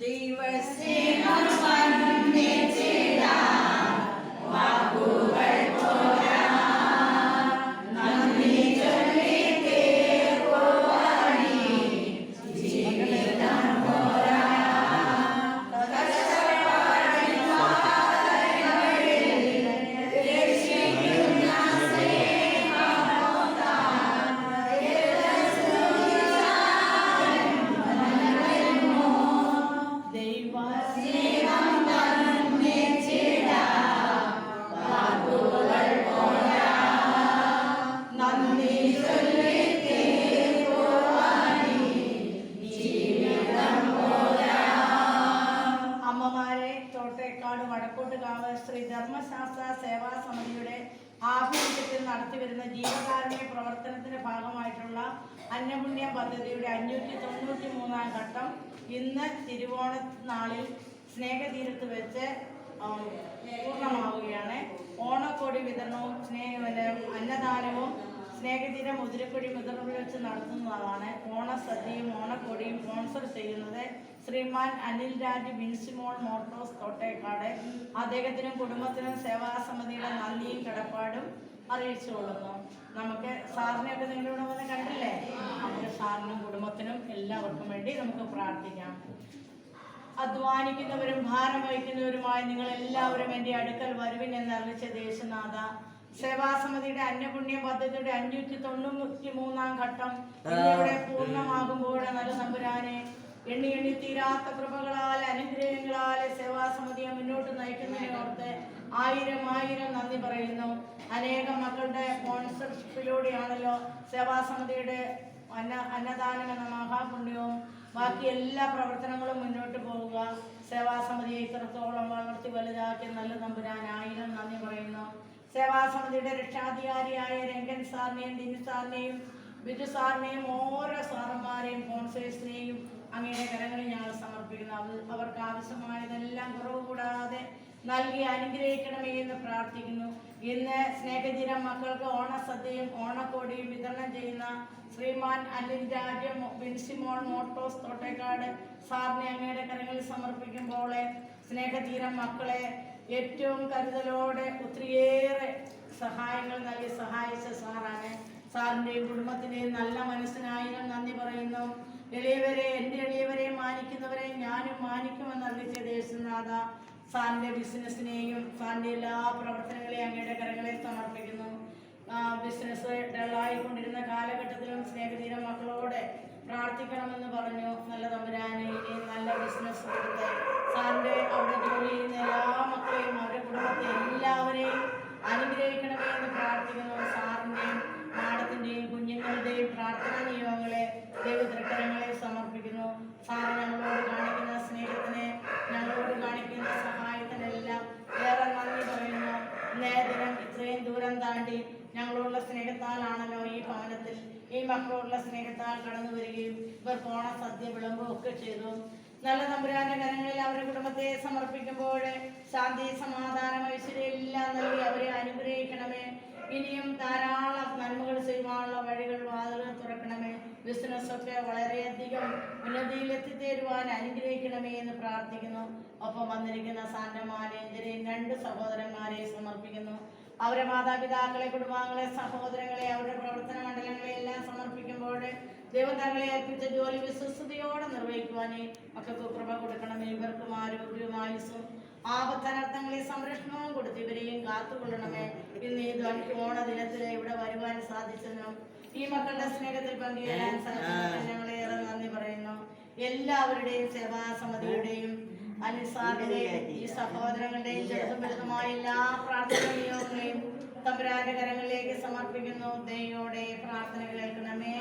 ദൈവസ്നേഹം വർണ്ണിച്ചിടാം വാക്കുകൾ ധർമ്മശാസ്ത്ര സേവാ സമിതിയുടെ ആഭിമുഖ്യത്തിൽ നടത്തിവരുന്ന ജീവകാരുണ്യ പ്രവർത്തനത്തിന്റെ ഭാഗമായിട്ടുള്ള അന്നപുണ്യ പദ്ധതിയുടെ അഞ്ഞൂറ്റി തൊണ്ണൂറ്റി മൂന്നാം ഘട്ടം ഇന്ന് തിരുവോണ നാളിൽ സ്നേഹതീരത്ത് വെച്ച് പൂർണമാവുകയാണ്. ഓണക്കോടി വിതരണവും സ്നേഹ അന്നദാനവും സ്നേഹതീരം മുതിരക്കുഴി മുതിർവിൽ വെച്ച് നടത്തുന്നതാണ് ഓണസദ്യയും ഓണക്കൊടിയും സ്പോൺസർ ചെയ്യുന്നത് ശ്രീമാൻ അനിൽ രാജ് ബിൻസിമോൾ മോട്ടോസ് തോട്ടേക്കാട്. അദ്ദേഹത്തിനും കുടുംബത്തിനും സേവാ സമിതിയുടെ നന്ദിയും കടപ്പാടും അറിയിച്ചു കൊള്ളുന്നു. നമുക്ക് സാറിനെയൊക്കെ നിങ്ങളിവിടെ വന്ന് കണ്ടില്ലേ? നമുക്ക് സാറിനും കുടുംബത്തിനും എല്ലാവർക്കും വേണ്ടി നമുക്ക് പ്രാർത്ഥിക്കാം. അധ്വാനിക്കുന്നവരും ഭാരം വഹിക്കുന്നവരുമായി നിങ്ങൾ എല്ലാവരും എന്റെ അടുക്കൽ വരുവിൻ എന്ന് അറിയിച്ച ദേശനാഥ സേവാസമിതിയുടെ അന്യപുണ്യ പദ്ധതിയുടെ അഞ്ഞൂറ്റി തൊണ്ണൂറ്റി മൂന്നാം ഘട്ടം ഇവിടെ പൂർണമാകുമ്പോൾ നല്ല നമ്പുരാനെ. എണ്ണി എണ്ണി തീരാത്ത കൃപകളാൽ അനുഗ്രഹങ്ങളാൽ സേവാസമിതിയെ മുന്നോട്ട് നയിക്കുന്നതിനെ ഓർത്ത് ആയിരം ആയിരം നന്ദി പറയുന്നു. അനേകം മക്കളുടെ സ്പോൺസർഷിപ്പിലൂടെയാണല്ലോ സേവാസമിതിയുടെ അന്ന അന്നദാനം എന്ന മഹാപുണ്യവും. ബാക്കി എല്ലാ പ്രവർത്തനങ്ങളും മുന്നോട്ട് പോവുക. സേവാസമിതിയെ ഇത്രത്തോളം വളർത്തി വലുതാക്കി നല്ല നമ്പുരാൻ ആയിരം നന്ദി പറയുന്നു. സേവാസമിതിയുടെ രക്ഷാധികാരിയായ രംഗൻ സാറിനെയും ദിനു സാറിനെയും ബിജു സാറിനെയും ഓരോ സാറന്മാരെയും കോൺസേഴ്സിനെയും അങ്ങയുടെ കരങ്ങളിൽ ഞങ്ങൾ സമർപ്പിക്കുന്നു. അത് അവർക്ക് ആവശ്യമായതെല്ലാം കുറവ് കൂടാതെ നൽകി അനുഗ്രഹിക്കണമേ എന്ന് പ്രാർത്ഥിക്കുന്നു. ഇന്ന് സ്നേഹജീരം മക്കൾക്ക് ഓണസദ്യയും ഓണക്കോടിയും വിതരണം ചെയ്യുന്ന ശ്രീമാൻ അലിൻ രാജ മോട്ടോസ് തോട്ടേക്കാട് സാറിനെ അങ്ങയുടെ കരങ്ങളിൽ സമർപ്പിക്കുമ്പോൾ സ്നേഹതീരം മക്കളെ ഏറ്റവും കരുതലോടെ ഒത്തിരിയേറെ സഹായങ്ങൾ നൽകി സഹായിച്ച സാറാണ്. സാറിന്റെയും കുടുംബത്തിന്റെയും നല്ല മനസ്സിനായാലും നന്ദി പറയുന്നു. എളിയവരെ എന്റെ എളിയവരെ മാനിക്കുന്നവരെ ഞാനും മാനിക്കുമെന്ന് അറിയിച്ച ദേശനാഥ സാറിന്റെ ബിസിനസ്സിനെയും സാറിന്റെ എല്ലാ പ്രവർത്തനങ്ങളെയും അങ്ങയുടെ കരങ്ങളെ സമർപ്പിക്കുന്നു. ബിസിനസ് ഡള്ളായിക്കൊണ്ടിരുന്ന കാലഘട്ടത്തിലും പ്രാർത്ഥിക്കണമെന്ന് പറഞ്ഞു. നല്ല തമ്പുരാനെ നല്ല ബിസിനസ് കൊടുത്ത് സാറിന്റെ അവിടെ ജോലി ചെയ്യുന്ന എല്ലാ മക്കളെയും അവരുടെ കുടുംബത്തെ എല്ലാവരെയും അനുഗ്രഹിക്കണമേ എന്ന് പ്രാർത്ഥിക്കുന്നു. സാറിന്റെയും മാഡത്തിന്റെയും കുഞ്ഞുങ്ങളുടെയും പ്രാർത്ഥനാ നിയമങ്ങളെ ദൈവതൃക്കരങ്ങളെ സമർപ്പിക്കുന്നു. സാറ് ഞങ്ങളോട് കാണിക്കുന്ന സ്നേഹത്തിന് ഞങ്ങളോട് കാണിക്കുന്ന സഹായത്തിനെല്ലാം ഏറെ നന്ദി പറയുന്നു. ദിനം ഇത്രയും ദൂരം താണ്ടി ഞങ്ങളോടുള്ള സ്നേഹത്താലാണല്ലോ ഈ ഭവനത്തിൽ ഈ മക്കളോടുള്ള സ്നേഹത്താൽ കടന്നു വരികയും ഇവർ പോണ സദ്യ വിളമ്പുകയും ഒക്കെ ചെയ്തു. നല്ല നമ്പുരാന്റെ കരങ്ങളിൽ അവരുടെ കുടുംബത്തെ സമർപ്പിക്കുമ്പോൾ ശാന്തി സമാധാനം ഐശ്വര്യം എല്ലാം നൽകി അവരെ അനുഗ്രഹിക്കണമേ. ഇനിയും ധാരാളം നന്മകൾ ചെയ്യുവാനുള്ള വഴികൾ വാതിലുകൾ തുറക്കണമേ. ബിസിനസ്സൊക്കെ വളരെയധികം ഉന്നതിയിൽ എത്തിത്തേരുവാൻ അനുഗ്രഹിക്കണമേ എന്ന് പ്രാർത്ഥിക്കുന്നു. ഒപ്പം വന്നിരിക്കുന്ന സാന്റമാനേന്ദ്രയും രണ്ട് സഹോദരന്മാരെ സമർപ്പിക്കുന്നു. അവരെ മാതാപിതാക്കളെ കുടുംബാംഗങ്ങളെ സഹോദരങ്ങളെ അവരുടെ പ്രവർത്തന മണ്ഡലങ്ങളെ എല്ലാം സമർപ്പിക്കുമ്പോൾ ദൈവം തങ്ങളെ ഏൽപ്പിച്ച ജോലി വിശ്വസ്തയോടെ നിർവഹിക്കുവാനേ മക്കൾക്ക് കൃപ കൊടുക്കണമേ. ഇവർക്കും ആരോഗ്യവും ആയുസ്സും ആപത്തനർത്ഥങ്ങളെ സംരക്ഷണവും കൊടുത്ത് ഇവരെയും കാത്തുകൊള്ളണമേ. ഇന്ന് ഈ ഓണ ദിനത്തിൽ ഇവിടെ വരുവാൻ സാധിച്ചെന്നും ഈ മക്കളുടെ സ്നേഹത്തിൽ പങ്കുചേരാൻ സാധിച്ചതിന് ഞങ്ങളേറെ നന്ദി പറയുന്നു. എല്ലാവരുടെയും സേവാസമിതിയുടെയും അനുസാറിന്റെയും ഈ സഹോദരങ്ങളുടെയും ചെറുതും വലുതുമായ എല്ലാ പ്രാർത്ഥന നിയോഗങ്ങളെയും തമ്പുരാന്റെ കരങ്ങളിലേക്ക് സമർപ്പിക്കുന്നു. ദയോടെ പ്രാർത്ഥന കേൾക്കണമേ.